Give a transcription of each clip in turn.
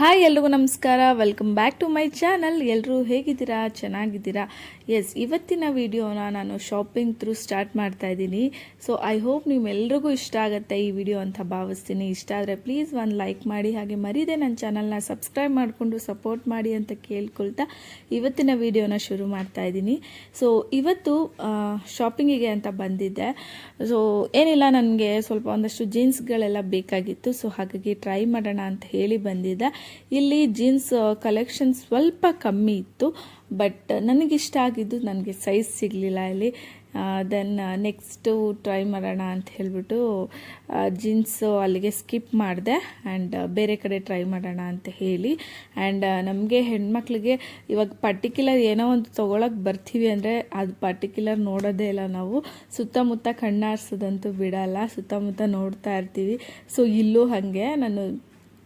Hi ಎಲ್ರಿಗೂ ನಮಸ್ಕಾರ. Welcome back to my channel ಎಲ್ಲರೂ ಹೇಗಿದ್ದೀರಾ? ಚೆನ್ನಾಗಿದ್ದೀರಾ? ಎಸ್ ಇವತ್ತಿನ ವಿಡಿಯೋನ ನಾನು ಶಾಪಿಂಗ್ ಥ್ರೂ ಸ್ಟಾರ್ಟ್ ಮಾಡ್ತಾ ಇದ್ದೀನಿ. ಸೊ ಐ ಹೋಪ್ ನಿಮ್ಮೆಲ್ರಿಗೂ ಇಷ್ಟ ಆಗುತ್ತೆ ಈ ವಿಡಿಯೋ ಅಂತ ಭಾವಿಸ್ತೀನಿ. ಇಷ್ಟ ಆದರೆ ಪ್ಲೀಸ್ ಒಂದು ಲೈಕ್ ಮಾಡಿ, ಹಾಗೆ ಮರೀದೆ ನನ್ನ ಚಾನಲ್ನ ಸಬ್ಸ್ಕ್ರೈಬ್ ಮಾಡಿಕೊಂಡು ಸಪೋರ್ಟ್ ಮಾಡಿ ಅಂತ ಕೇಳ್ಕೊಳ್ತಾ ಇವತ್ತಿನ ವಿಡಿಯೋನ ಶುರು ಮಾಡ್ತಾ ಇದ್ದೀನಿ. ಸೊ ಇವತ್ತು ಶಾಪಿಂಗಿಗೆ ಅಂತ ಬಂದಿದ್ದೆ. ಸೊ ಏನಿಲ್ಲ, ನನಗೆ ಸ್ವಲ್ಪ ಒಂದಷ್ಟು ಜೀನ್ಸ್ಗಳೆಲ್ಲ ಬೇಕಾಗಿತ್ತು. ಸೊ ಹಾಗಾಗಿ ಟ್ರೈ ಮಾಡೋಣ ಅಂತ ಹೇಳಿ ಬಂದಿದ್ದೆ. ಇಲ್ಲಿ ಜೀನ್ಸ್ ಕಲೆಕ್ಷನ್ ಸ್ವಲ್ಪ ಕಮ್ಮಿ ಇತ್ತು ಬಟ್ ನನಗಿಷ್ಟ ಆಗಿದ್ದು ನನಗೆ ಸೈಜ್ ಸಿಗಲಿಲ್ಲ ಇಲ್ಲಿ. ದೆನ್ ನೆಕ್ಸ್ಟು ಟ್ರೈ ಮಾಡೋಣ ಅಂತ ಹೇಳಿಬಿಟ್ಟು ಜೀನ್ಸು ಅಲ್ಲಿಗೆ ಸ್ಕಿಪ್ ಮಾಡಿದೆ ಆ್ಯಂಡ್ ಬೇರೆ ಕಡೆ ಟ್ರೈ ಮಾಡೋಣ ಅಂತ ಹೇಳಿ. ಆ್ಯಂಡ್ ನಮಗೆ ಹೆಣ್ಮಕ್ಳಿಗೆ ಇವಾಗ ಪರ್ಟಿಕ್ಯುಲರ್ ಏನೋ ಒಂದು ತೊಗೊಳಕ್ಕೆ ಬರ್ತೀವಿ ಅಂದರೆ ಅದು ಪರ್ಟಿಕ್ಯುಲರ್ ನೋಡೋದೇ ಇಲ್ಲ ನಾವು. ಸುತ್ತಮುತ್ತ ಕಣ್ಣಾರ್ಸೋದಂತೂ ಬಿಡಲ್ಲ, ಸುತ್ತಮುತ್ತ ನೋಡ್ತಾ ಇರ್ತೀವಿ. ಸೊ ಇಲ್ಲೂ ಹಾಗೆ ನಾನು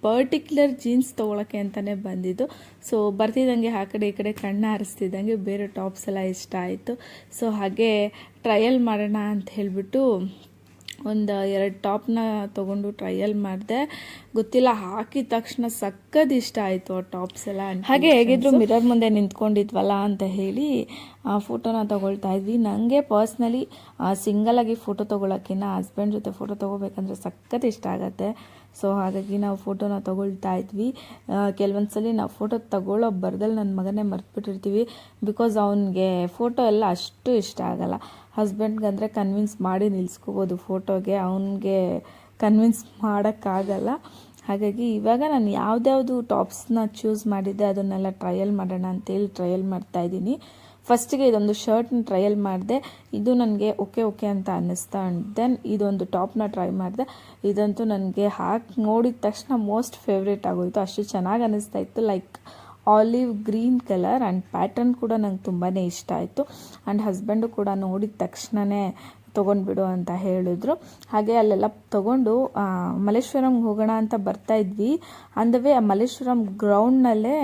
ಪರ್ಟಿಕ್ಯುಲರ್ ಜೀನ್ಸ್ ತೊಗೊಳಕ್ಕೆ ಅಂತಲೇ ಬಂದಿದ್ದು. ಸೊ ಬರ್ತಿದ್ದಂಗೆ ಆ ಕಡೆ ಈ ಕಡೆ ಕಣ್ಣು ಹರಿಸ್ತಿದ್ದಂಗೆ ಬೇರೆ ಟಾಪ್ಸ್ ಎಲ್ಲ ಇಷ್ಟ ಆಯಿತು. ಸೊ ಹಾಗೆ ಟ್ರಯಲ್ ಮಾಡೋಣ ಅಂತ ಹೇಳಿಬಿಟ್ಟು ಒಂದು ಎರಡು ಟಾಪ್ನ ತೊಗೊಂಡು ಟ್ರಯಲ್ ಮಾಡಿದೆ. ಗೊತ್ತಿಲ್ಲ ಹಾಕಿದ ತಕ್ಷಣ ಸಕ್ಕದ್ ಇಷ್ಟ ಆಯಿತು ಆ ಟಾಪ್ಸ್ ಎಲ್ಲ ಹಾಗೆ ಹೇಗಿದ್ರು ಮಿರರ್ ಮುಂದೆ ನಿಂತ್ಕೊಂಡಿದ್ವಲ್ಲ ಅಂತ ಹೇಳಿ ಆ ಫೋಟೋನ ತೊಗೊಳ್ತಾ ಇದ್ವಿ. ನನಗೆ ಪರ್ಸ್ನಲಿ ಸಿಂಗಲಾಗಿ ಫೋಟೋ ತೊಗೊಳಕ್ಕಿಂತ ಹಸ್ಬೆಂಡ್ ಜೊತೆ ಫೋಟೋ ತೊಗೋಬೇಕಂದ್ರೆ ಸಖತ್ ಇಷ್ಟ ಆಗುತ್ತೆ. ಸೊ ಹಾಗಾಗಿ ನಾವು ಫೋಟೋನ ತೊಗೊಳ್ತಾ ಇದ್ವಿ. ಕೆಲವೊಂದು ಸಲ ನಾವು ಫೋಟೋ ತಗೊಳ್ಳೋ ಬರ್ದಲ್ಲಿ ನನ್ನ ಮಗನೇ ಮರ್ತ್ಬಿಟ್ಟಿರ್ತೀವಿ. ಬಿಕಾಸ್ ಅವನಿಗೆ ಫೋಟೋ ಎಲ್ಲ ಅಷ್ಟು ಇಷ್ಟ ಆಗಲ್ಲ. ಹಸ್ಬೆಂಡ್ಗಂದರೆ ಕನ್ವಿನ್ಸ್ ಮಾಡಿ ನಿಲ್ಸ್ಕೋಬೋದು ಫೋಟೋಗೆ ಅವನಿಗೆ ಕನ್ವಿನ್ಸ್ ಮಾಡೋಕ್ಕಾಗಲ್ಲ. ಹಾಗಾಗಿ ಇವಾಗ ನಾನು ಯಾವುದ್ಯಾವುದು ಟಾಪ್ಸ್ನ ಚೂಸ್ ಮಾಡಿದ್ದೆ ಅದನ್ನೆಲ್ಲ ಟ್ರಯಲ್ ಮಾಡೋಣ ಅಂತೇಳಿ ಟ್ರಯಲ್ ಮಾಡ್ತಾ ಇದ್ದೀನಿ. ಫಸ್ಟಿಗೆ ಇದೊಂದು ಶರ್ಟ್ನ ಟ್ರಯಲ್ ಮಾಡಿದೆ, ಇದು ನನಗೆ ಓಕೆ ಓಕೆ ಅಂತ ಅನ್ನಿಸ್ತಾ ದೆನ್ ಇದೊಂದು ಟಾಪ್ನ ಟ್ರೈ ಮಾಡಿದೆ. ಇದಂತೂ ನನಗೆ ಹಾಕಿ ನೋಡಿದ ತಕ್ಷಣ ಮೋಸ್ಟ್ ಫೇವ್ರೇಟ್ ಆಗೋಯಿತು. ಅಷ್ಟು ಚೆನ್ನಾಗಿ ಅನ್ನಿಸ್ತಾ ಇತ್ತು. Like olive green colour and pattern ಕೂಡ ನಂಗೆ ತುಂಬಾ ಇಷ್ಟ ಆಯಿತು. ಆ್ಯಂಡ್ ಹಸ್ಬೆಂಡು ಕೂಡ ನೋಡಿದ ತಕ್ಷಣವೇ ತೊಗೊಂಡ್ಬಿಡು ಅಂತ ಹೇಳಿದ್ರು. ಹಾಗೆ ಅಲ್ಲೆಲ್ಲ ತೊಗೊಂಡು ಮಲ್ಲೇಶ್ವರಂಗೆ ಹೋಗೋಣ ಅಂತ ಬರ್ತಾ ಇದ್ವಿ. ಅಂದವೇ ಆ ಮಲ್ಲೇಶ್ವರಂ ಗ್ರೌಂಡ್ನಲ್ಲೇ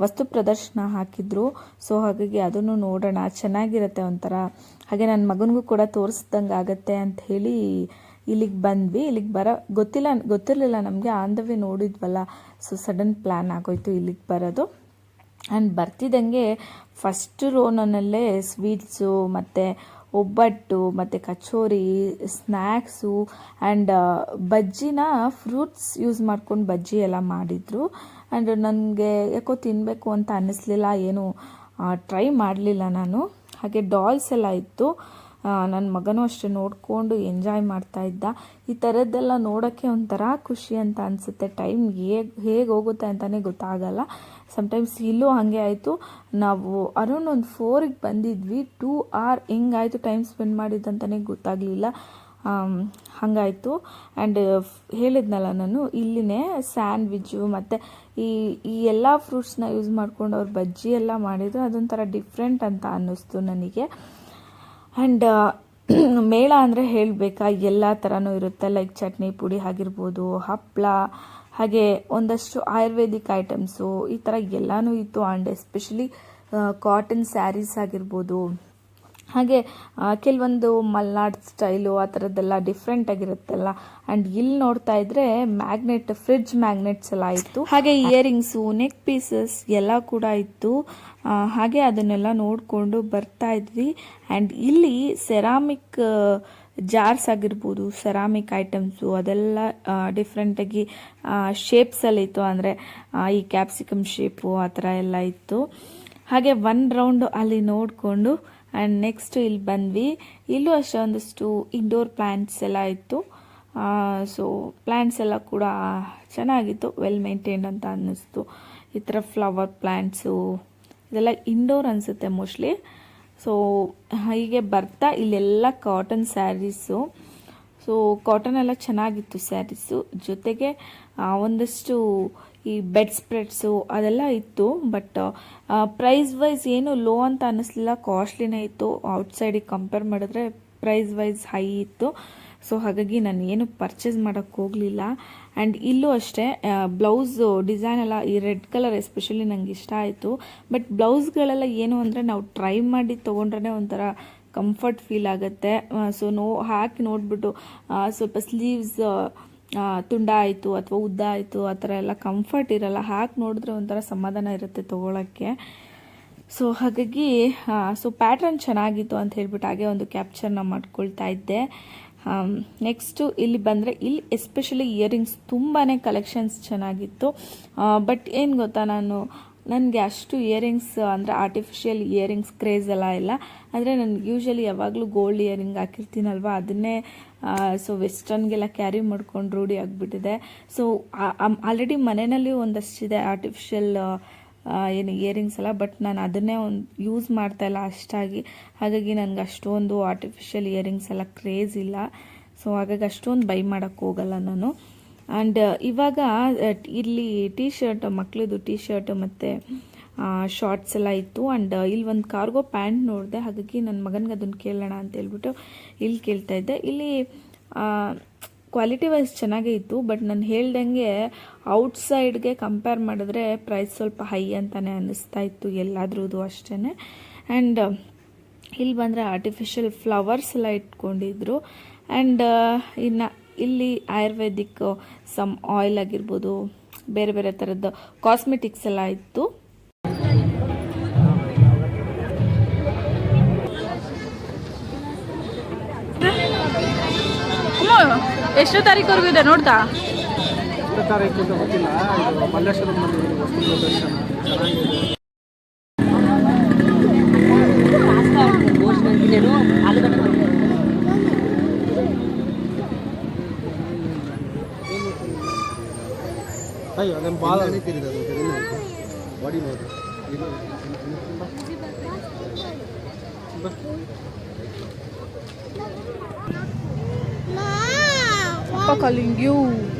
ವಸ್ತು ಪ್ರದರ್ಶನ ಹಾಕಿದ್ರು. ಸೊ ಹಾಗಾಗಿ ಅದನ್ನು ನೋಡೋಣ, ಚೆನ್ನಾಗಿರುತ್ತೆ ಒಂಥರ. ಹಾಗೆ ನನ್ನ ಮಗನಿಗೂ ಕೂಡ ತೋರಿಸ್ದಂಗೆ ಆಗತ್ತೆ ಅಂತ ಹೇಳಿ ಇಲ್ಲಿಗೆ ಬಂದ್ವಿ. ಇಲ್ಲಿಗೆ ಬರೋ, ಗೊತ್ತಿಲ್ಲ, ಗೊತ್ತಿರಲಿಲ್ಲ ನಮಗೆ. ಆನ್ ನೋಡಿದ್ವಲ್ಲ. ಸೊ ಸಡನ್ ಪ್ಲ್ಯಾನ್ ಆಗೋಯ್ತು ಇಲ್ಲಿಗೆ ಬರೋದು. ಆ್ಯಂಡ್ ಬರ್ತಿದ್ದಂಗೆ ಫಸ್ಟ್ ರೋನಲ್ಲೇ ಸ್ವೀಟ್ಸು ಮತ್ತು ಒಬ್ಬಟ್ಟು, ಮತ್ತು ಕಚೋರಿ ಸ್ನ್ಯಾಕ್ಸು ಆ್ಯಂಡ್ ಬಜ್ಜಿನ ಫ್ರೂಟ್ಸ್ ಯೂಸ್ ಮಾಡ್ಕೊಂಡು ಬಜ್ಜಿ ಎಲ್ಲ ಮಾಡಿದರು. ಆ್ಯಂಡ್ ನನಗೆ ಯಾಕೋ ತಿನ್ನಬೇಕು ಅಂತ ಅನ್ನಿಸ್ಲಿಲ್ಲ, ಏನು ಟ್ರೈ ಮಾಡಲಿಲ್ಲ ನಾನು. ಹಾಗೆ ಡಾಲ್ಸ್ ಎಲ್ಲ ಇತ್ತು. ನನ್ನ ಮಗನೂ ಅಷ್ಟೇ ನೋಡಿಕೊಂಡು ಎಂಜಾಯ್ ಮಾಡ್ತಾ ಇದ್ದ. ಈ ಥರದ್ದೆಲ್ಲ ನೋಡೋಕ್ಕೆ ಒಂಥರ ಖುಷಿ ಅಂತ ಅನಿಸುತ್ತೆ. ಟೈಮ್ ಹೇಗೆ ಹೇಗೆ ಹೋಗುತ್ತೆ ಅಂತಲೇ ಗೊತ್ತಾಗಲ್ಲ. ಸಮ್ಟೈಮ್ಸ್ ಇಲ್ಲೂ ಹಾಗೆ ಆಯಿತು. ನಾವು ಅರೌಂಡ್ ಒಂದು ಫೋರಿಗೆ ಬಂದಿದ್ವಿ. ಟೂ ಆರ್ ಹೆಂಗಾಯಿತು ಟೈಮ್ ಸ್ಪೆಂಡ್ ಮಾಡಿದ್ದಂತಲೇ ಗೊತ್ತಾಗಲಿಲ್ಲ. ಹಾಗಾಯಿತು. ಆ್ಯಂಡ್ ಹೇಳಿದ್ನಲ್ಲ ನಾನು, ಇಲ್ಲಿನೇ ಸ್ಯಾಂಡ್ವಿಜ್ಜು ಮತ್ತು ಈ ಈ ಎಲ್ಲ ಫ್ರೂಟ್ಸ್ನ ಯೂಸ್ ಮಾಡ್ಕೊಂಡು ಅವ್ರು ಬಜ್ಜಿ ಎಲ್ಲ ಮಾಡಿದ್ರು. ಅದೊಂಥರ ಡಿಫ್ರೆಂಟ್ ಅಂತ ಅನ್ನಿಸ್ತು ನನಗೆ. ಆ್ಯಂಡ್ ಮೇಳ ಅಂದರೆ ಹೇಳಬೇಕಾ, ಎಲ್ಲ ಥರನೂ ಇರುತ್ತೆ ಲೈಕ್ ಚಟ್ನಿ, ಪುಡಿ ಆಗಿರ್ಬೋದು ಹಪ್ಪಳ ಹಾಗೆ ಒಂದಷ್ಟು ಆಯುರ್ವೇದಿಕ್ ಐಟಮ್ಸು ಈ ಥರ ಎಲ್ಲನೂ ಇತ್ತು. ಆ್ಯಂಡ್ ಎಸ್ಪೆಷಲಿ ಕಾಟನ್ ಸ್ಯಾರೀಸ್ ಆಗಿರ್ಬೋದು. ಹಾಗೆ ಕೆಲವೊಂದು ಮಲ್ನಾಡ್ ಸ್ಟೈಲು ಆ ಥರದ್ದೆಲ್ಲ ಡಿಫ್ರೆಂಟ್ ಆಗಿರುತ್ತಲ್ಲ. ಆ್ಯಂಡ್ ಇಲ್ಲಿ ನೋಡ್ತಾ ಇದ್ರೆ ಮ್ಯಾಗ್ನೆಟ್ ಫ್ರಿಡ್ಜ್ ಮ್ಯಾಗ್ನೆಟ್ಸ್ ಎಲ್ಲ ಇತ್ತು. ಹಾಗೆ ಇಯರಿಂಗ್ಸು ನೆಕ್ ಪೀಸಸ್ ಎಲ್ಲ ಕೂಡ ಇತ್ತು. ಹಾಗೆ ಅದನ್ನೆಲ್ಲ ನೋಡಿಕೊಂಡು ಬರ್ತಾ ಇದ್ವಿ. ಆ್ಯಂಡ್ ಇಲ್ಲಿ ಸೆರಾಮಿಕ್ ಜಾರ್ಸ್ ಆಗಿರ್ಬೋದು ಸೆರಾಮಿಕ್ ಐಟಮ್ಸು ಅದೆಲ್ಲ ಡಿಫ್ರೆಂಟಾಗಿ ಶೇಪ್ಸಲ್ಲಿ ಇತ್ತು. ಅಂದರೆ ಈ ಕ್ಯಾಪ್ಸಿಕಮ್ ಶೇಪು ಆ ಥರ ಎಲ್ಲ ಇತ್ತು. ಹಾಗೆ ಒನ್ ರೌಂಡು ಅಲ್ಲಿ ನೋಡಿಕೊಂಡು ಆ್ಯಂಡ್ ನೆಕ್ಸ್ಟ್ ಇಲ್ಲಿ ಬಂದ್ವಿ. ಇಲ್ಲೂ ಅಷ್ಟೇ ಒಂದಷ್ಟು ಇಂಡೋರ್ ಪ್ಲ್ಯಾಂಟ್ಸ್ ಎಲ್ಲ ಇತ್ತು. ಸೊ ಪ್ಲ್ಯಾಂಟ್ಸ್ ಎಲ್ಲ ಕೂಡ ಚೆನ್ನಾಗಿತ್ತು ವೆಲ್ ಮೇಂಟೈನ್ಡ್ ಅಂತ ಅನ್ನಿಸ್ತು. ಈ ಥರ ಫ್ಲವರ್ ಪ್ಲ್ಯಾಂಟ್ಸು ಇದೆಲ್ಲ ಇಂಡೋರ್ ಅನಿಸುತ್ತೆ ಮೋಸ್ಟ್ಲಿ ಸೊ ಹೀಗೆ ಬರ್ತಾ ಇಲ್ಲೆಲ್ಲ ಕಾಟನ್ ಸ್ಯಾರೀಸು ಸೊ ಕಾಟನ್ ಎಲ್ಲ ಚೆನ್ನಾಗಿತ್ತು ಸ್ಯಾರೀಸು ಜೊತೆಗೆ ಒಂದಷ್ಟು ಈ ಬೆಡ್ ಸ್ಪ್ರೆಡ್ಸು ಅದೆಲ್ಲ ಇತ್ತು ಬಟ್ ಪ್ರೈಸ್ ವೈಸ್ ಏನು ಲೋ ಅಂತ ಅನ್ನಿಸ್ಲಿಲ್ಲ ಕಾಸ್ಟ್ಲಿನೇ ಇತ್ತು. ಔಟ್ಸೈಡಿಗೆ ಕಂಪೇರ್ ಮಾಡಿದ್ರೆ ಪ್ರೈಸ್ ವೈಸ್ ಹೈ ಇತ್ತು. ಸೊ ಹಾಗಾಗಿ ನಾನು ಏನು ಪರ್ಚೇಸ್ ಮಾಡೋಕ್ಕೆ ಹೋಗಲಿಲ್ಲ. ಆ್ಯಂಡ್ ಇಲ್ಲೂ ಅಷ್ಟೇ ಬ್ಲೌಸ್ ಡಿಸೈನ್ ಎಲ್ಲ ಈ ರೆಡ್ ಕಲರ್ ಎಸ್ಪೆಷಲಿ ನನಗೆ ಇಷ್ಟ ಆಯಿತು. ಬಟ್ ಬ್ಲೌಸ್ಗಳೆಲ್ಲ ಏನು ಅಂದರೆ ನಾವು ಟ್ರೈ ಮಾಡಿ ತೊಗೊಂಡ್ರೆ ಒಂಥರ ಕಂಫರ್ಟ್ ಫೀಲ್ ಆಗುತ್ತೆ. ಸೊ ನೋ, ಹಾಕಿ ನೋಡಿಬಿಟ್ಟು ಸ್ವಲ್ಪ ಸ್ಲೀವ್ಸ್ ತುಂಡ ಆಯಿತು ಅಥವಾ ಉದ್ದ ಆಯಿತು, ಆ ಥರ ಎಲ್ಲ ಕಂಫರ್ಟ್ ಇರಲ್ಲ. ಹಾಕಿ ನೋಡಿದ್ರೆ ಒಂಥರ ಸಮಾಧಾನ ಇರುತ್ತೆ ತೊಗೊಳಕ್ಕೆ. ಸೊ ಹಾಗಾಗಿ ಸೊ ಪ್ಯಾಟ್ರನ್ ಚೆನ್ನಾಗಿತ್ತು ಅಂತ ಹೇಳ್ಬಿಟ್ಟು ಹಾಗೆ ಒಂದು ಕ್ಯಾಪ್ಚರ್ನ ಮಾಡ್ಕೊಳ್ತಾ ಇದ್ದೆ. ನೆಕ್ಸ್ಟು ಇಲ್ಲಿ ಬಂದರೆ, ಇಲ್ಲಿ ಎಸ್ಪೆಷಲಿ ಇಯರಿಂಗ್ಸ್ ತುಂಬಾ ಕಲೆಕ್ಷನ್ಸ್ ಚೆನ್ನಾಗಿತ್ತು. ಬಟ್ ಏನು ಗೊತ್ತಾ ನಾನು, ನನಗೆ ಅಷ್ಟು ಇಯರಿಂಗ್ಸ್ ಅಂದರೆ ಆರ್ಟಿಫಿಷಿಯಲ್ ಇಯರಿಂಗ್ಸ್ ಕ್ರೇಜ್ ಎಲ್ಲ ಇಲ್ಲ. ಆದರೆ ನನಗೆ ಯೂಶಲಿ ಯಾವಾಗಲೂ ಗೋಲ್ಡ್ ಇಯರಿಂಗ್ ಹಾಕಿರ್ತೀನಲ್ವ, ಅದನ್ನೇ ಸೊ ವೆಸ್ಟರ್ನ್ಗೆಲ್ಲ ಕ್ಯಾರಿ ಮಾಡ್ಕೊಂಡು ರೂಢಿ ಆಗಿಬಿಟ್ಟಿದೆ. ಸೊ ಆಲ್ರೆಡಿ ಮನೆಯಲ್ಲಿ ಒಂದಷ್ಟಿದೆ ಆರ್ಟಿಫಿಷಿಯಲ್ ಏನು ಇಯರಿಂಗ್ಸ್ ಎಲ್ಲ ಬಟ್ ನಾನು ಅದನ್ನೇ ಒಂದು ಯೂಸ್ ಮಾಡ್ತಾ ಇಲ್ಲ ಅಷ್ಟಾಗಿ. ಹಾಗಾಗಿ ನನಗೆ ಅಷ್ಟೊಂದು ಆರ್ಟಿಫಿಷಿಯಲ್ ಇಯರಿಂಗ್ಸ್ ಎಲ್ಲ ಕ್ರೇಜ್ ಇಲ್ಲ. ಸೊ ಹಾಗಾಗಿ ಅಷ್ಟೊಂದು ಬೈ ಮಾಡೋಕ್ಕೆ ಹೋಗಲ್ಲ ನಾನು. ಆ್ಯಂಡ್ ಇವಾಗ ಇಲ್ಲಿ ಟೀ ಶರ್ಟ್ ಮಕ್ಕಳದು ಟೀ ಶರ್ಟ್ ಮತ್ತು ಶಾರ್ಟ್ಸ್ ಎಲ್ಲ ಇತ್ತು. ಆ್ಯಂಡ್ ಇಲ್ಲಿ ಒಂದು ಕಾರ್ಗೋ ಪ್ಯಾಂಟ್ ನೋಡಿದೆ. ಹಾಗಾಗಿ ನನ್ನ ಮಗನಿಗೆ ಅದನ್ನು ಕೇಳೋಣ ಅಂತ ಹೇಳ್ಬಿಟ್ಟು ಇಲ್ಲಿ ಕೇಳ್ತಾ ಇದ್ದೆ. ಇಲ್ಲಿ ಕ್ವಾಲಿಟಿ ವೈಸ್ ಚೆನ್ನಾಗೇ ಇತ್ತು. ಬಟ್ ನಾನು ಹೇಳ್ದಂಗೆ ಔಟ್ಸೈಡ್ಗೆ ಕಂಪೇರ್ ಮಾಡಿದ್ರೆ ಪ್ರೈಸ್ ಸ್ವಲ್ಪ ಹೈ ಅಂತಲೇ ಅನ್ನಿಸ್ತಾ ಇತ್ತು ಎಲ್ಲಾದ್ರದ್ದು ಅಷ್ಟೇ ಆ್ಯಂಡ್ ಇಲ್ಲಿ ಬಂದರೆ ಆರ್ಟಿಫಿಷಿಯಲ್ ಫ್ಲವರ್ಸ್ ಎಲ್ಲ ಇಟ್ಕೊಂಡಿದ್ರು. ಆ್ಯಂಡ್ ಇನ್ನು ಇಲ್ಲಿ ಆಯುರ್ವೇದಿಕ್ ಸಮ್ ಆಯಿಲ್ ಆಗಿರ್ಬೋದು, ಬೇರೆ ಬೇರೆ ಥರದ್ದು ಕಾಸ್ಮೆಟಿಕ್ಸ್ ಎಲ್ಲ ಇತ್ತು. ಎಷ್ಟು ತಾರೀಕುವರೆಗೂ ಇದೆ ನೋಡ್ತಾ? ಎಷ್ಟು ತಾರೀಕಿಂದ ಗೊತ್ತಿಲ್ಲ. ಇದು ಮಲ್ಲೇಶ್ವರಂ ಬಂದಿದ್ದೀವಿ ವಸ್ತು ಪ್ರದರ್ಶನ. ಚೆನ್ನಾಗಿದೆ. ಅಯ್ಯೋ ನಮ್ಮ ಭಾಳ ಬಾಡಿ Kalingyo.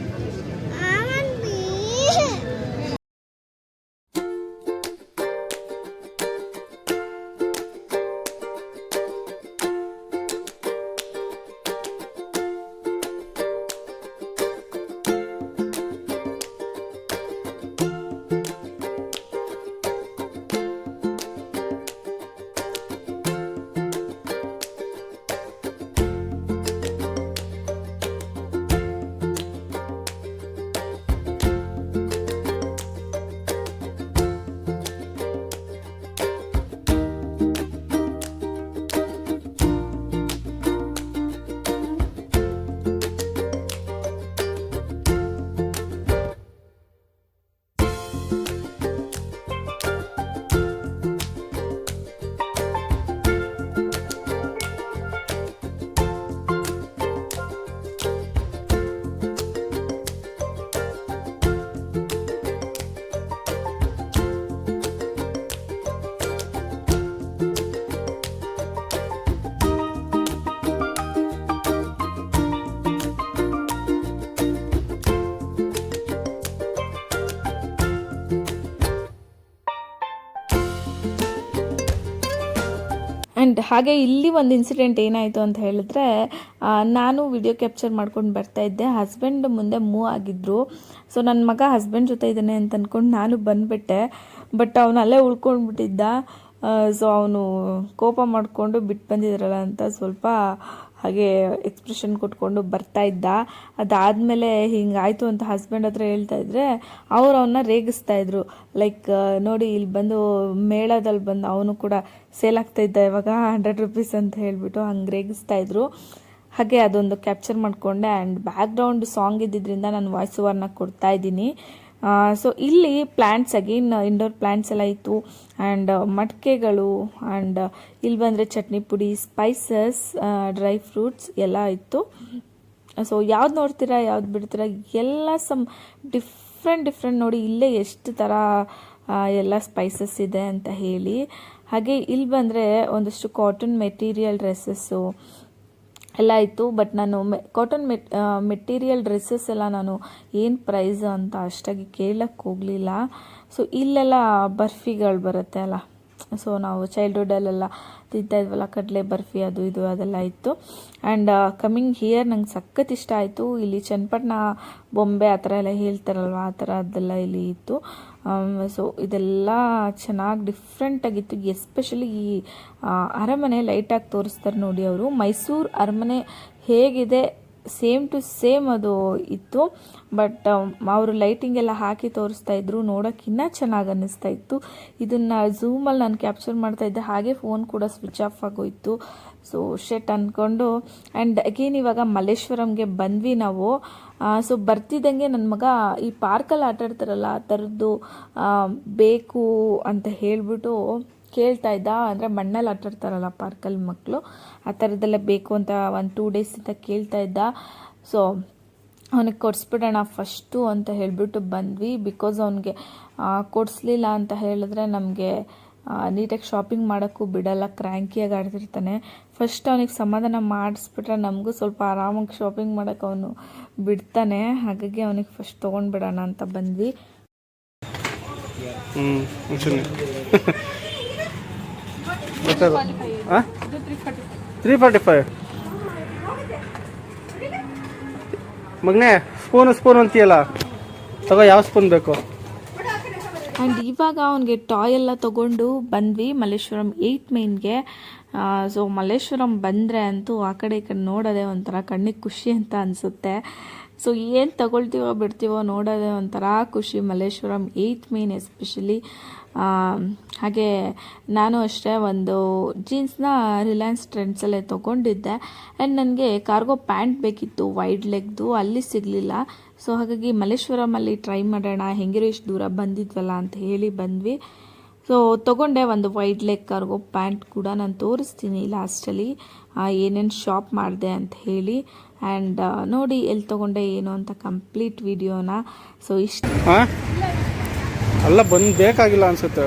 ಆ್ಯಂಡ್ ಹಾಗೆ ಇಲ್ಲಿ ಒಂದು ಇನ್ಸಿಡೆಂಟ್ ಏನಾಯಿತು ಅಂತ ಹೇಳಿದ್ರೆ ನಾನು ವಿಡಿಯೋ ಕ್ಯಾಪ್ಚರ್ ಮಾಡ್ಕೊಂಡು ಬರ್ತಾ ಇದ್ದೆ. ಹಸ್ಬೆಂಡ್ ಮುಂದೆ ಮೂವ್ ಆಗಿದ್ದರು ಸೊ ನನ್ನ ಮಗ ಹಸ್ಬೆಂಡ್ ಜೊತೆ ಇದ್ದಾನೆ ಅಂತ ಅಂದ್ಕೊಂಡು ನಾನು ಬಂದುಬಿಟ್ಟೆ. ಬಟ್ ಅವನು ಅಲ್ಲೇ ಉಳ್ಕೊಂಡ್ಬಿಟ್ಟಿದ್ದ. ಸೊ ಅವನು ಕೋಪ ಮಾಡಿಕೊಂಡು ಬಿಟ್ಟು ಬಂದಿದ್ರಲ್ಲ ಅಂತ ಸ್ವಲ್ಪ ಹಾಗೆ ಎಕ್ಸ್ಪ್ರೆಷನ್ ಕೊಟ್ಕೊಂಡು ಬರ್ತಾ ಇದ್ದ. ಅದಾದಮೇಲೆ ಹಿಂಗಾಯಿತು ಅಂತ ಹಸ್ಬೆಂಡ್ ಹತ್ರ ಹೇಳ್ತಾ ಇದ್ರೆ ಅವ್ರು ಅವನ್ನ ರೇಗಿಸ್ತಾ ಇದ್ರು. ಲೈಕ್ ನೋಡಿ ಇಲ್ಲಿ ಬಂದು ಮೇಳದಲ್ಲಿ ಬಂದು ಅವನು ಕೂಡ ಸೇಲ್ ಆಗ್ತಾ ಇದ್ದ ಇವಾಗ ಹಂಡ್ರೆಡ್ ರುಪೀಸ್ ಅಂತ ಹೇಳಿಬಿಟ್ಟು ಹಂಗೆ ರೇಗಿಸ್ತಾ ಇದ್ರು. ಹಾಗೆ ಅದೊಂದು ಕ್ಯಾಪ್ಚರ್ ಮಾಡಿಕೊಂಡೆ ಆ್ಯಂಡ್ ಬ್ಯಾಕ್ಗ್ರೌಂಡ್ ಸಾಂಗ್ ಇದ್ದಿದ್ದರಿಂದ ನಾನು ವಾಯ್ಸ್ ಓವರ್ನ ಕೊಡ್ತಾ ಇದ್ದೀನಿ. ಸೊ ಇಲ್ಲಿ ಪ್ಲ್ಯಾಂಟ್ಸ್ ಅಗೇನ್ ಇಂಡೋರ್ ಪ್ಲ್ಯಾಂಟ್ಸ್ ಎಲ್ಲ ಇತ್ತು. ಆ್ಯಂಡ್ ಮಡಿಕೆಗಳು ಆ್ಯಂಡ್ ಇಲ್ಲಿ ಬಂದರೆ ಚಟ್ನಿ ಪುಡಿ ಸ್ಪೈಸಸ್ ಡ್ರೈ ಫ್ರೂಟ್ಸ್ ಎಲ್ಲ ಇತ್ತು. ಸೊ ಯಾವ್ದು ನೋಡ್ತೀರಾ, ಯಾವ್ದು ಬಿಡ್ತೀರಾ, ಎಲ್ಲ ಸಮ್ ಡಿಫ್ರೆಂಟ್ ಡಿಫ್ರೆಂಟ್ ನೋಡಿ ಇಲ್ಲೇ ಎಷ್ಟು ಥರ ಎಲ್ಲ ಸ್ಪೈಸಸ್ ಇದೆ ಅಂತ ಹೇಳಿ. ಹಾಗೆ ಇಲ್ಲಿ ಬಂದರೆ ಒಂದಷ್ಟು ಕಾಟನ್ ಮೆಟೀರಿಯಲ್ ಡ್ರೆಸ್ಸಸ್ಸು ಎಲ್ಲ ಇತ್ತು ಬಟ್ ನಾನು ಕಾಟನ್ ಮೆಟ್ ಮೆಟೀರಿಯಲ್ ಡ್ರೆಸ್ಸಸ್ ಎಲ್ಲ ನಾನು ಏನು ಪ್ರೈಸ್ ಅಂತ ಅಷ್ಟಾಗಿ ಕೇಳಕ್ಕೆ ಹೋಗಲಿಲ್ಲ. ಸೊ ಇಲ್ಲೆಲ್ಲ ಬರ್ಫಿಗಳು ಬರುತ್ತೆ ಅಲ್ಲ. ಸೊ ನಾವು ಚೈಲ್ಡ್ಹುಡ್ಡಲ್ಲೆಲ್ಲ ತಿಂತಾ ಇದ್ವಲ್ಲ, ಕಡಲೆ ಬರ್ಫಿ ಅದು ಇದು ಅದೆಲ್ಲ ಇತ್ತು. ಆ್ಯಂಡ್ ಕಮ್ಮಿಂಗ್ ಹಿಯರ್ ನಂಗೆ ಸಖತ್ ಇಷ್ಟ ಆಯಿತು. ಇಲ್ಲಿ ಚನ್ನಪಟ್ಟಣ ಬೊಂಬೆ ಆ ಥರ ಎಲ್ಲ ಹೇಳ್ತಾರಲ್ವ, ಆ ಥರ ಅದೆಲ್ಲ ಇಲ್ಲಿ ಇತ್ತು. ಸೊ ಇದೆಲ್ಲ ಚೆನ್ನಾಗಿ ಡಿಫ್ರೆಂಟಾಗಿತ್ತು ಎಸ್ಪೆಷಲಿ ಈ ಅರಮನೆ ಲೈಟಾಗಿ ತೋರಿಸ್ತಾರೆ ನೋಡಿ ಅವರು. ಮೈಸೂರು ಅರಮನೆ ಹೇಗಿದೆ ಸೇಮ್ ಟು ಸೇಮ್ ಅದು ಇತ್ತು, ಬಟ್ ಅವರು ಲೈಟಿಂಗ್ ಎಲ್ಲ ಹಾಕಿ ತೋರಿಸ್ತಾ ಇದ್ರು, ನೋಡೋಕೆ ಇನ್ನೂ ಚೆನ್ನಾಗಿ ಅನ್ನಿಸ್ತಾ ಇತ್ತು. ಇದನ್ನು ಝೂಮಲ್ಲಿ ನಾನು ಕ್ಯಾಪ್ಚರ್ ಮಾಡ್ತಾ ಇದ್ದೆ, ಹಾಗೆ ಫೋನ್ ಕೂಡ ಸ್ವಿಚ್ ಆಫ್ ಆಗೋಯ್ತು. ಸೊ ಶೆಟ್ ಅಂದ್ಕೊಂಡು ಆ್ಯಂಡ್ ಅಗೇನ್ ಇವಾಗ ಮಲ್ಲೇಶ್ವರಂಗೆ ಬಂದ್ವಿ ನಾವು. ಸೊ ಬರ್ತಿದ್ದಂಗೆ ನನ್ನ ಮಗ ಈ ಪಾರ್ಕಲ್ಲಿ ಆಟಾಡ್ತಾರಲ್ಲ, ಆ ಥರದ್ದು ಬೇಕು ಅಂತ ಹೇಳಿಬಿಟ್ಟು ಕೇಳ್ತಾ ಇದ್ದ. ಅಂದರೆ ಮಣ್ಣಲ್ಲಿ ಆಟಾಡ್ತಾರಲ್ಲ ಪಾರ್ಕಲ್ಲಿ ಮಕ್ಕಳು ಆ ಥರದ್ದೆಲ್ಲ ಬೇಕು ಅಂತ ಒಂದು ಟೂ ಡೇಸಿಂದ ಕೇಳ್ತಾ ಇದ್ದ. ಸೊ ಅವನಿಗೆ ಕೊಡಿಸ್ಬಿಡೋಣ ಫಸ್ಟು ಅಂತ ಹೇಳಿಬಿಟ್ಟು ಬಂದ್ವಿ. ಬಿಕಾಸ್ ಅವನಿಗೆ ಕೊಡಿಸ್ಲಿಲ್ಲ ಅಂತ ಹೇಳಿದ್ರೆ ನಮಗೆ ನೀಟಾಗಿ ಶಾಪಿಂಗ್ ಮಾಡೋಕ್ಕೂ ಬಿಡಲ್ಲ. ಕ್ರ್ಯಾಂಕಿಯಾಗಿ ಆಡ್ತಿರ್ತಾನೆ. ಫಸ್ಟ್ ಅವನಿಗೆ ಸಮಾಧಾನ ಮಾಡಿಸ್ಬಿಟ್ರೆ ನಮಗೂ ಸ್ವಲ್ಪ ಆರಾಮಾಗಿ ಶಾಪಿಂಗ್ ಮಾಡೋಕ್ಕೆ ಅವನು ಬಿಡ್ತಾನೆ. ಹಾಗಾಗಿ ಅವನಿಗೆ ಫಸ್ಟ್ ತೊಗೊಂಡ್ಬಿಡೋಣ ಅಂತ ಬಂದ್ವಿ. ತ್ರೀ ಫಾರ್ಟಿ ಫೈವ್ ಮಗನೇ ಸ್ಪೂನ್ ಸ್ಪೂನ್ ಅಂತೀಯಲ್ಲ? ತಗೋ, ಯಾವ ಸ್ಪೂನ್ ಬೇಕು? ಆ್ಯಂಡ್ ಇವಾಗ ಅವನಿಗೆ ಟಾಯ್ ಎಲ್ಲ ತೊಗೊಂಡು ಬಂದ್ವಿ, ಮಲ್ಲೇಶ್ವರಂ ಏಯ್ಟ್ ಮೈನ್ಗೆ ಸೊ ಮಲ್ಲೇಶ್ವರಂ ಬಂದರೆ ಅಂತೂ ಆ ಕಡೆ ಈ ಕಡೆ ನೋಡೋದೇ ಒಂಥರ ಕಣ್ಣಿಗೆ ಖುಷಿ ಅಂತ ಅನಿಸುತ್ತೆ. ಸೊ ಏನು ತಗೊಳ್ತೀವೋ, ಬಿಡ್ತೀವೋ ನೋಡೋದೇ ಒಂಥರ ಖುಷಿ ಮಲ್ಲೇಶ್ವರಂ ಏಯ್ತ್ ಮೇನ್ ಎಸ್ಪೆಷಲಿ ಹಾಗೆ ನಾನು ಅಷ್ಟೇ ಒಂದು ಜೀನ್ಸ್ನ ರಿಲಯನ್ಸ್ ಟ್ರೆಂಡ್ಸಲ್ಲೇ ತೊಗೊಂಡಿದ್ದೆ. ಆ್ಯಂಡ್ ನನಗೆ ಕಾರ್ಗೋ ಪ್ಯಾಂಟ್ ಬೇಕಿತ್ತು ವೈಡ್ ಲೆಗ್ದು ಅಲ್ಲಿ ಸಿಗಲಿಲ್ಲ. ಸೊ ಹಾಗಾಗಿ ಮಲ್ಲೇಶ್ವರಮಲ್ಲಿ ಟ್ರೈ ಮಾಡೋಣ, ಹೆಂಗಿರೋ ಇಷ್ಟು ದೂರ ಬಂದಿದ್ವಲ್ಲ ಅಂತ ಹೇಳಿ ಬಂದ್ವಿ. ಸೊ ತೊಗೊಂಡೆ ಒಂದು ವೈಡ್ ಲೆಗ್ ಕಾರ್ಗೋ ಪ್ಯಾಂಟ್ ಕೂಡ ನಾನು ತೋರಿಸ್ತೀನಿ ಲಾಸ್ಟಲ್ಲಿ ಏನೇನು ಶಾಪ್ ಮಾಡಿದೆ ಅಂತ ಹೇಳಿ. ಆ್ಯಂಡ್ ನೋಡಿ ಎಲ್ಲಿ ತೊಗೊಂಡೆ, ಏನು ಅಂತ ಕಂಪ್ಲೀಟ್ ವಿಡಿಯೋನ ಸೊ ಇಷ್ಟು ಅಲ್ಲ ಬಂದು ಬೇಕಾಗಿಲ್ಲ ಅನ್ಸುತ್ತೆ.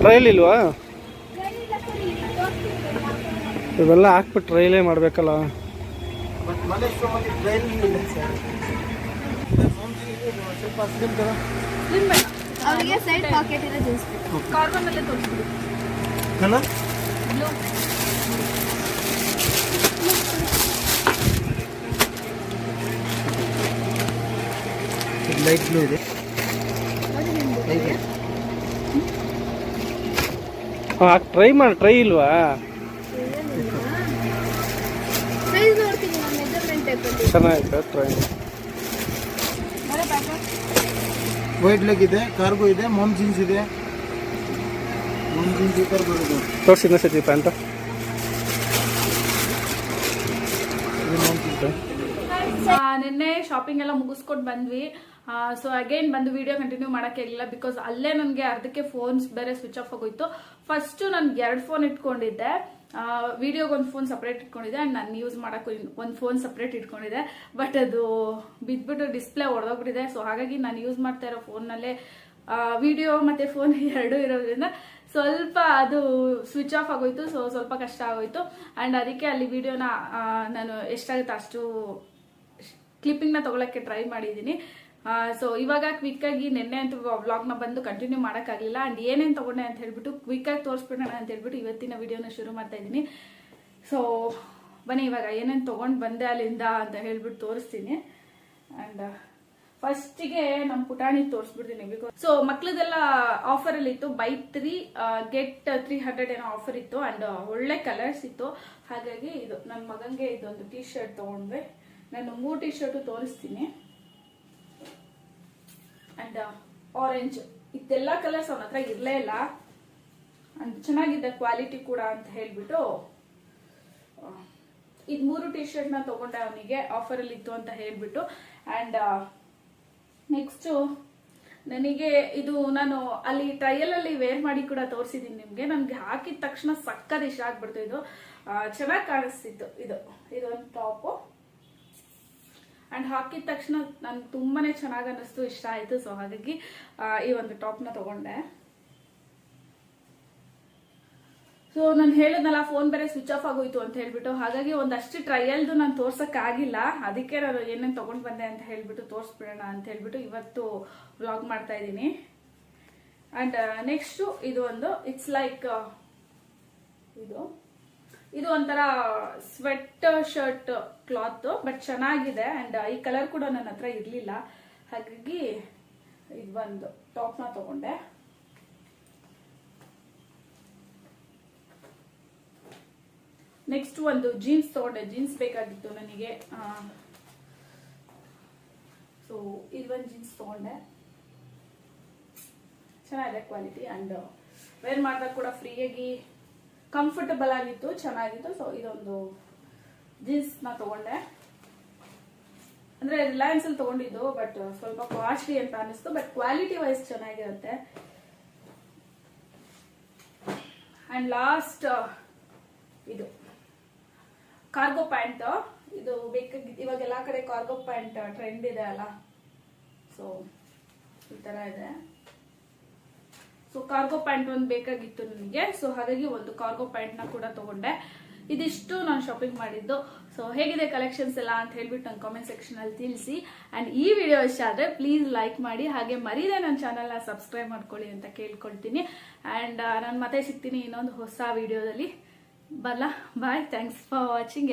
ಟ್ರೈಲ್ ಇಲ್ವಾ? ಇವೆಲ್ಲ ಹಾಕ್ಬಿಟ್ಟು ಟ್ರೈಲೇ ಮಾಡ್ಬೇಕಲ್ಲ. ಸ್ವಲ್ಪ ಸ್ಲಿಮ್ ತರ ಸ್ಲಿಮ್ ಮಾಡಬೇಕಲ್ಲ ಅವರಿಗೆ ಸೈಡ್ ಪಾಕೆಟ್ ಇರೋ ಜೀನ್ಸ್ ಬೇಕು ಕಲರ್ ಬ್ಲೂ ಲೈಟ್ ಬ್ಲೂ ಇದೆ. ಹಾಂ ಟ್ರೈ ಮಾಡಿ ಟ್ರೈ ಇಲ್ವಾ? ಚೆನ್ನಾಗಿತ್ತು ಟ್ರೈ ಮಾಡಿ. ಟ್ರೈ ವೈಟ್ ಲೆಗ್ ಇದೆ ಕಾರ್ಗೋ ಇದೆ ಮೊಮ್ ಜೀನ್ಸ್ ಇದೆ. ಮೊಮ್ ಜೀನ್ಸ್ ಈ ಥರ ಬರೋದು ತೋರಿಸಿ ಇನ್ನೊಂದ್ಸತಿ ಪ್ಯಾಂಟ್ ನಿನ್ನೆ ಶಾಪಿಂಗ್ ಎಲ್ಲ ಮುಗಿಸ್ಕೊಂಡು ಬಂದ್ವಿ. ಸೊ ಅಗೈನ್ ಬಂದು ವಿಡಿಯೋ ಕಂಟಿನ್ಯೂ ಮಾಡೋಕ್ಕೆ ಇರಲಿಲ್ಲ ಬಿಕಾಸ್ ಅಲ್ಲೇ ನನಗೆ ಅರ್ಧಕ್ಕೆ ಫೋನ್ಸ್ ಬೇರೆ ಸ್ವಿಚ್ ಆಫ್ ಆಗೋಯ್ತು. ಫಸ್ಟು ನನ್ಗೆ ಎರಡು ಫೋನ್ ಇಟ್ಕೊಂಡಿದ್ದೆ. ವಿಡಿಯೋಗೆ ಒಂದು ಫೋನ್ ಸಪ್ರೇಟ್ ಇಟ್ಕೊಂಡಿದೆ ಆ್ಯಂಡ್ ನಾನು ಯೂಸ್ ಮಾಡೋಕ್ಕೂ ಒಂದು ಫೋನ್ ಸಪ್ರೇಟ್ ಇಟ್ಕೊಂಡಿದೆ ಬಟ್ ಅದು ಬಿದ್ದುಬಿಟ್ಟು ಡಿಸ್ಪ್ಲೇ ಹೊಡೆದೋಗ್ಬಿಟ್ಟಿದೆ ಸೊ ಹಾಗಾಗಿ ನಾನು ಯೂಸ್ ಮಾಡ್ತಾ ಇರೋ ಫೋನ್ನಲ್ಲೇ ವಿಡಿಯೋ ಮತ್ತು ಫೋನ್ ಎರಡೂ ಇರೋದ್ರಿಂದ ಸ್ವಲ್ಪ ಅದು ಸ್ವಿಚ್ ಆಫ್ ಆಗೋಯ್ತು. ಸೊ ಸ್ವಲ್ಪ ಕಷ್ಟ ಆಗೋಯ್ತು. ಆ್ಯಂಡ್ ಅದಕ್ಕೆ ಅಲ್ಲಿ ವಿಡಿಯೋನ ನಾನು ಎಷ್ಟಾಗುತ್ತೆ ಅಷ್ಟು ಕ್ಲಿಪ್ಪಿಂಗ್ನ ತೊಗೊಳಕ್ಕೆ ಟ್ರೈ ಮಾಡಿದ್ದೀನಿ. ಸೊ ಇವಾಗ ಕ್ವಿಕ್ಕಾಗಿ ನಿನ್ನೆ ಅಂತೂ ವ್ಲಾಗ್ನ ಬಂದು ಕಂಟಿನ್ಯೂ ಮಾಡೋಕ್ಕಾಗಲಿಲ್ಲ. ಆ್ಯಂಡ್ ಏನೇನು ತಗೊಂಡೆ ಅಂತ ಹೇಳ್ಬಿಟ್ಟು ಕ್ವಿಕ್ಕಾಗಿ ತೋರಿಸ್ಬಿಡೋಣ ಅಂತ ಹೇಳ್ಬಿಟ್ಟು ಇವತ್ತಿನ ವಿಡಿಯೋನ ಶುರು ಮಾಡ್ತಾ ಇದ್ದೀನಿ. ಸೊ ಬನ್ನಿ ಇವಾಗ ಏನೇನು ತೊಗೊಂಡು ಬಂದೆ ಅಲ್ಲಿಂದ ಅಂತ ಹೇಳ್ಬಿಟ್ಟು ತೋರಿಸ್ತೀನಿ. ಆ್ಯಂಡ್ ಫಸ್ಟಿಗೆ ನಮ್ಮ ಪುಟಾಣಿ ತೋರಿಸ್ಬಿಡ್ತೀನಿ ಬಿಕಾಸ್ ಸೊ ಮಕ್ಳದೆಲ್ಲ ಆಫರ್ ಅಲ್ಲಿ ಇತ್ತು. Buy three get three hundred ಏನೋ ಆಫರ್ ಇತ್ತು. ಅಂಡ್ ಒಳ್ಳೆ ಕಲರ್ಸ್ ಇತ್ತು. ಹಾಗಾಗಿ ಇದು ನನ್ನ ಮಗಂಗೆ ಇದೊಂದು ಟೀ ಶರ್ಟ್ ತೊಗೊಂಡ್ವಿ. ನಾನು ಮೂರು ಟೀ ಶರ್ಟು ತೋರಿಸ್ತೀನಿ. ಅಂಡ್ ಆರೆಂಜ್ ಇದೆಲ್ಲ ಕಲರ್ಸ್ ಅವನ ಹತ್ರ ಇರಲೇ ಇಲ್ಲ. ಅಂಡ್ ಚೆನ್ನಾಗಿದೆ ಕ್ವಾಲಿಟಿ ಕೂಡ ಅಂತ ಹೇಳ್ಬಿಟ್ಟು ಇದು ಮೂರು ಟಿ ಶರ್ಟ್ನ ತಗೊಂಡೆ ಅವನಿಗೆ ಆಫರಲ್ಲಿ ಇತ್ತು ಅಂತ ಹೇಳ್ಬಿಟ್ಟು. ಆ್ಯಂಡ್ ನೆಕ್ಸ್ಟು ನನಗೆ ಇದು ನಾನು ಅಲ್ಲಿ ಟ್ರಯಲ್ ಅಲ್ಲಿ ವೇರ್ ಮಾಡಿ ಕೂಡ ತೋರಿಸಿದ್ದೀನಿ ನಿಮಗೆ. ನನಗೆ ಹಾಕಿದ ತಕ್ಷಣ ಸಕ್ಕದ ಇಷ್ಟ ಆಗ್ಬಿಡ್ತು ಇದು. ಚೆನ್ನಾಗಿ ಕಾಣಿಸ್ತಿತ್ತು. ಇದು, ಇದೊಂದು ಟಾಪು ಆ್ಯಂಡ್ ಹಾಕಿದ ತಕ್ಷಣ ನನ್ಗೆ ತುಂಬಾ ಚೆನ್ನಾಗಿ ಅನ್ನಿಸ್ತು, ಇಷ್ಟ ಆಯಿತು. ಸೊ ಹಾಗಾಗಿ ಈ ಒಂದು ಟಾಪ್ನ ತಗೊಂಡೆ. ಸೊ ನಾನು ಹೇಳಿದ್ನಲ್ಲ ಫೋನ್ ಬೇರೆ ಸ್ವಿಚ್ ಆಫ್ ಆಗೋಯ್ತು ಅಂತ ಹೇಳ್ಬಿಟ್ಟು. ಹಾಗಾಗಿ ಒಂದಷ್ಟು ಟ್ರಯಲ್ದು ನಾನು ತೋರ್ಸೋಕ್ಕಾಗಿಲ್ಲ ಅದಕ್ಕೆ ನಾನು ಏನೇನು ತೊಗೊಂಡು ಬಂದೆ ಅಂತ ಹೇಳಿಬಿಟ್ಟು ತೋರಿಸ್ಬಿಡೋಣ ಅಂತ ಹೇಳ್ಬಿಟ್ಟು ಇವತ್ತು ವ್ಲಾಗ್ ಮಾಡ್ತಾ ಇದ್ದೀನಿ. ಆ್ಯಂಡ್ ನೆಕ್ಸ್ಟು ಇದು ಒಂದು ಇಟ್ಸ್ ಲೈಕ್ ಇದು. ಇದು ಒಂಥರ ಸ್ವೆಟ್ ಶರ್ಟ್ ಕ್ಲಾತ್ ಬಟ್ ಚೆನ್ನಾಗಿದೆ ಅಂಡ್ ಈ ಕಲರ್ ಕೂಡ ನನ್ನ ಹತ್ರ ಇರಲಿಲ್ಲ. ಹಾಗಾಗಿ ಇದು ಒಂದು ಟಾಪ್ನ ತಗೊಂಡೆ. ನೆಕ್ಸ್ಟ್ ಒಂದು ಜೀನ್ಸ್ ತಗೊಂಡೆ. ಜೀನ್ಸ್ ಬೇಕಾಗಿತ್ತು ನನಗೆ. ಸೊ ಒಂದು ಜೀನ್ಸ್ ತಗೊಂಡೆ. ಚೆನ್ನಾಗಿದೆ ಕ್ವಾಲಿಟಿ ಅಂಡ್ ವೇರ್ ಮಾಡಿದಾಗ ಕೂಡ ಫ್ರೀಯಾಗಿ ಕಂಫರ್ಟಬಲ್ ಆಗಿತ್ತು, ಚೆನ್ನಾಗಿತ್ತು. ಸೊ ಇದೊಂದು ಜೀನ್ಸ್ನ ತಗೊಂಡೆ. ಅಂದ್ರೆ ರಿಲಯನ್ಸ್ ಅಲ್ಲಿ ತಗೊಂಡಿದ್ದು ಬಟ್ ಸ್ವಲ್ಪ ಕಾಸ್ಟ್ಲಿ ಅಂತ ಅನಿಸ್ತು. ಬಟ್ ಕ್ವಾಲಿಟಿ ವೈಸ್ ಚೆನ್ನಾಗಿರುತ್ತೆ. ಅಂಡ್ ಲಾಸ್ಟ್ ಇದು ಕಾರ್ಗೋ ಪ್ಯಾಂಟ್ ಇದು ಬೇಕಾಗಿದ್ದು ಇವಾಗ ಎಲ್ಲ ಕಡೆ ಕಾರ್ಗೋ ಪ್ಯಾಂಟ್ ಟ್ರೆಂಡ್ ಇದೆ ಅಲ್ಲ? ಸೊ ಈ ತರ ಇದೆ. ಸೊ ಕಾರ್ಗೋ ಪ್ಯಾಂಟ್ ಒಂದು ಬೇಕಾಗಿತ್ತು ನನಗೆ ಸೊ ಹಾಗಾಗಿ ಒಂದು ಕಾರ್ಗೋ ಪ್ಯಾಂಟ್ನ ಕೂಡ ತೊಗೊಂಡೆ. ಇದಿಷ್ಟು ನಾನು ಶಾಪಿಂಗ್ ಮಾಡಿದ್ದು. ಸೊ ಹೇಗಿದೆ ಕಲೆಕ್ಷನ್ಸ್ ಎಲ್ಲ ಅಂತ ಹೇಳ್ಬಿಟ್ಟು ನನ್ನ ಕಾಮೆಂಟ್ ಸೆಕ್ಷನ್ ಅಲ್ಲಿ ತಿಳಿಸಿ. ಆ್ಯಂಡ್ ಈ ವಿಡಿಯೋ ಇಷ್ಟ ಆದರೆ ಪ್ಲೀಸ್ ಲೈಕ್ ಮಾಡಿ, ಹಾಗೆ ಮರೀದೆ ನನ್ನ ಚಾನಲ್ನ ಸಬ್ಸ್ಕ್ರೈಬ್ ಮಾಡ್ಕೊಳ್ಳಿ ಅಂತ ಕೇಳ್ಕೊಳ್ತೀನಿ. ಆ್ಯಂಡ್ ನಾನು ಮತ್ತೆ ಸಿಗ್ತೀನಿ ಇನ್ನೊಂದು ಹೊಸ ವಿಡಿಯೋದಲ್ಲಿ ಬಲ್ಲ ಬಾಯ್ ಥ್ಯಾಂಕ್ಸ್ ಫಾರ್ ವಾಚಿಂಗ್